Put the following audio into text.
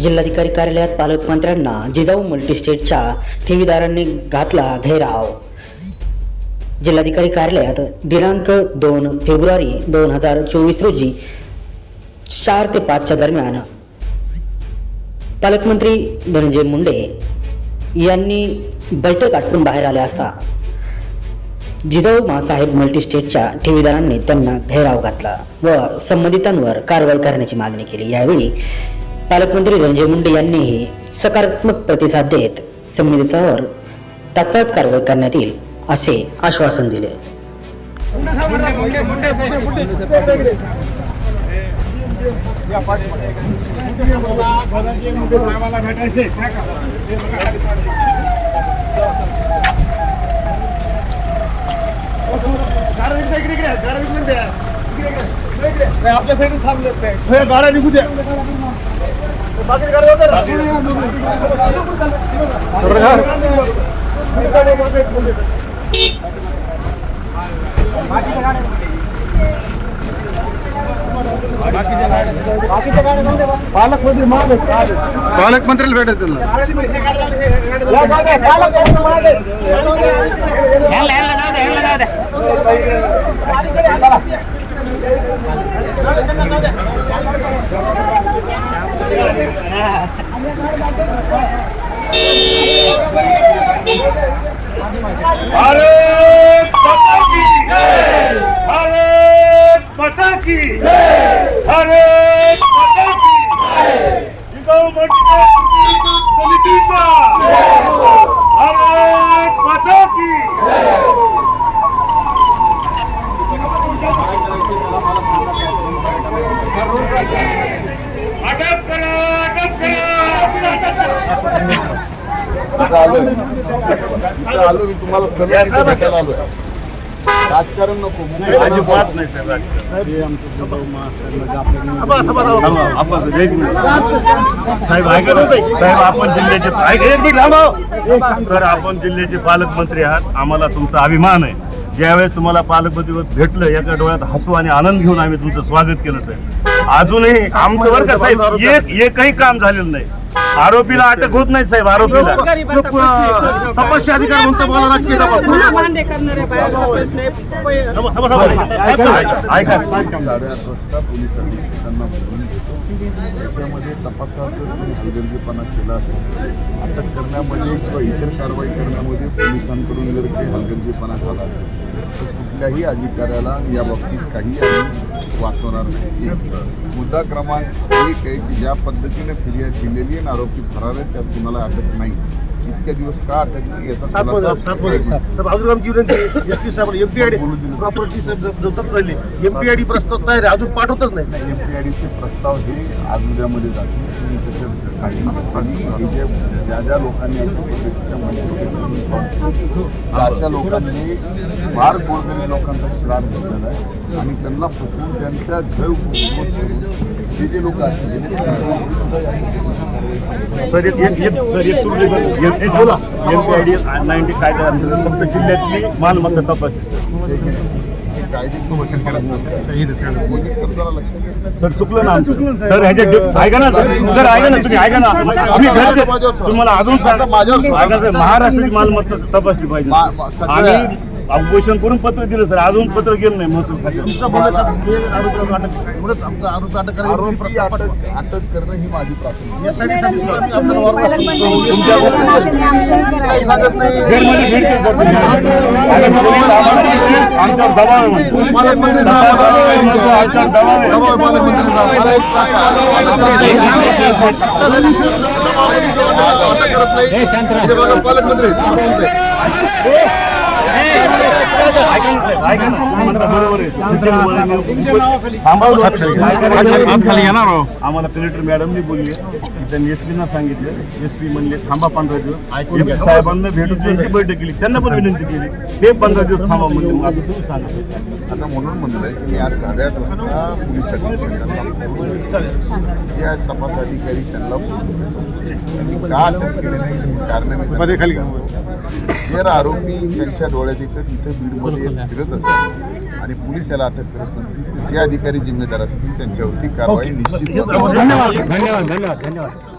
जिल्हाधिकारी कार्यालयात पालकमंत्र्यांना जिजाऊ मल्टीस्टेटच्या ठेवीदारांनी घातला घेराव. जिल्हाधिकारी कार्यालयात दिनांक दोन फेब्रुवारी दोन हजार चोवीस रोजी चार ते पाचच्या दरम्यान पालकमंत्री धनंजय मुंडे यांनी बैठक आटपून बाहेर आले असता जिजाऊ मासाहेब मल्टीस्टेटच्या ठेवीदारांनी त्यांना घेराव घातला व संबंधितांवर कारवाई करण्याची मागणी केली यावेळी पालकमंत्री धनंजय मुंडे यांनीही सकारात्मक प्रतिसाद देत संबंधितांवर तात्काळ कारवाई करण्यात येईल असे आश्वासन दिले आपल्या साईडून थांबलेत नाही गाड्या निघू द्या बाकी गाड्या पालकमंत्री मागे पालकमंत्र्याला भेटत त्यांना भारत माता की भारत माता की जिजाऊ मंडळ समितीचा। भारत माता की अटक करा अटक करा। आलोय. आलो मी तुम्हाला भेटायला आलोय. राजकारण नको. अजिबात नाही साहेब साहेब आपण जिल्ह्याचे. सर आपण जिल्ह्याचे पालकमंत्री आहात. आम्हाला तुमचा अभिमान आहे. ज्यावेळेस तुम्हाला पालकमंत्री भेटलं एका डोळ्यात हसू आणि आनंद घेऊन आम्ही तुमचं स्वागत केलं साहेब. अजूनही आमचं का साहेब? एक एकही काम झालेलं नाही. आरोपीला अटक होत नाही साहेब आरोपीला. तपस्या अधिकार म्हणतो मला राजकीय त्याच्यामध्ये तपासात कोणी हलगर्जीपणा केला असेल अटक करण्यामध्ये किंवा इतर कारवाई करण्यामध्ये पोलिसांकडून जर काही हलगर्जीपणा झाला असेल तर कुठल्याही अधिकाऱ्याला या बाबतीत काही आम्ही वाचवणार नाही. मुद्दा क्रमांक एक आहे की ज्या पद्धतीने फिर्याद दिलेली आहे आणि आरोपी फरार आहे त्यात कुणाला अटक नाही. इतक्या दिवस का अटक नाही याचा खुलासा- अजून आमची विनंती एस पी साहेब एमपीआयडी प्रॉपर्टी जवतात राहिली एमपीआयडी प्रस्ताव तयार अजून पाठवतच नाही. एमपीआयडीचे प्रस्ताव हे आज उद्यामध्ये हे ज्या ज्या लोकांनी अशा लोकांनी फार गोरगरीब लोकांचा श्राप घेतलेला आहे. आणि त्यांना फसवून त्यांच्या घर उद्ध्वस्त करून जे लोक आहेत सर एक एक एक सर एक तुरडी बघ. एक एक बोला. एमपीआयडी नाईन्टी कायदा फक्त जिल्ह्यातली मालमत्ता तपासली सर. चुकलं ना सर. ह्याच्या डे- ऐका ना सर. सर ऐका ना तुम्ही ऐका ना. तुम्ही घरचे तुम्हाला अजून सांग माझ्यावर सर. महाराष्ट्राची मालमत्ता तपासली पाहिजे. सगळ्या- ऑपोजिशन करून पत्र दिलं सर अजून पत्र गेलं नाही महसूल तुमचं बोलणं साहेब, हे आरोपीला अटक एवढंच आमचा आरोप अटक करायला आरोपी प्रस्ताव पाठवा. अटक अटक करणं ही माझी प्राथमिकता यासाठी साठी सुद्धा आम्ही आपल्याला वारंवार सांगतो. तुमच्या काही सांगत नाही गेटमध्ये भेटते सर तुम्ही. आता पोलीस आम्हाला- आमच्यावर दबाव आहे म्हणतो. पालकमंत्री साहेब, आमच्यावर दबाव आहे. दबाव आहे साहेब. मला एक सांगा. हे. तुम्ही. Ei! आम्हाला कलेक्टर मॅडमनी बोलले. त्यांनी एस ना सांगितलं. एस पी म्हणले थांबा पंधरा दिवस. साहेबांना भेटून त्यांची बैठक केली. त्यांना पण विनंती केली. ते पंधरा दिवस थांबा म्हणले मग आता तुम्ही सांगा. आता म्हणून म्हणलंय की मी आज साडेआठ वाजता पोलीस. जे आहेत तपास अधिकारी त्यांना बोलवलं. त्यांनी का अटक केली नाही? कारण. जर आरोपी त्यांच्या डोळ्यादेखत इथे बीडमध्ये फिरत असतील आणि पोलीस याला अटक करत नसतील. जे अधिकारी जिम्मेदार असतील त्यांच्यावरती कारवाई निश्चित धन्यवाद. धन्यवाद. धन्यवाद. धन्यवाद.